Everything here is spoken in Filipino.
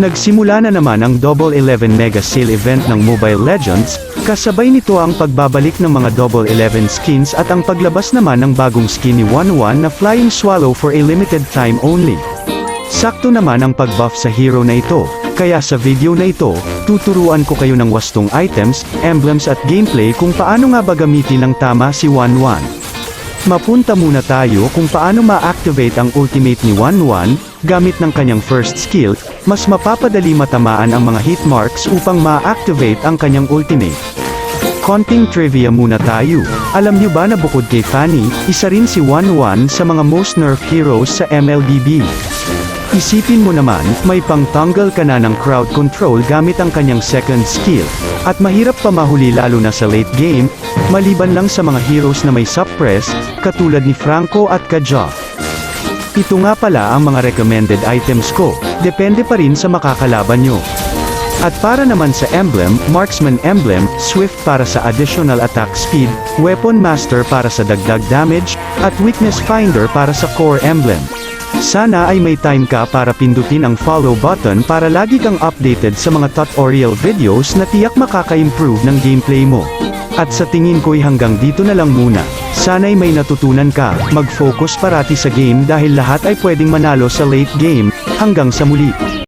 Nagsimula na naman ang Double 11 Mega Sale event ng Mobile Legends, kasabay nito ang pagbabalik ng mga Double 11 skins at ang paglabas naman ng bagong skin ni 11 na Flying Swallow for a limited time only. Sakto naman ang pag-buff sa hero na ito, kaya sa video na ito, tuturuan ko kayo ng wastong items, emblems at gameplay kung paano nga ba gamitin ng tama si 11. Mapunta muna tayo kung paano ma-activate ang ultimate ni 11, gamit ng kanyang first skill, mas mapapadali matamaan ang mga hit marks upang ma-activate ang kanyang ultimate. Konting trivia muna tayo. Alam niyo ba na bukod kay Fanny, isa rin si 11 sa mga most nerf heroes sa MLBB. Isipin mo naman, may pangtanggal ka na ng crowd control gamit ang kanyang second skill, at mahirap pa mahuli lalo na sa late game, maliban lang sa mga heroes na may suppress, katulad ni Franco at Kajoff. Ito nga pala ang mga recommended items ko, depende pa rin sa makakalaban nyo. At para naman sa emblem, Marksman Emblem, Swift para sa additional attack speed, Weapon Master para sa dagdag damage, at Weakness Finder para sa core emblem. Sana ay may time ka para pindutin ang follow button para lagi kang updated sa mga tutorial videos na tiyak makaka-improve ng gameplay mo. At sa tingin ko'y hanggang dito na lang muna. Sana'y may natutunan ka, mag-focus parati sa game dahil lahat ay pwedeng manalo sa late game. Hanggang sa muli.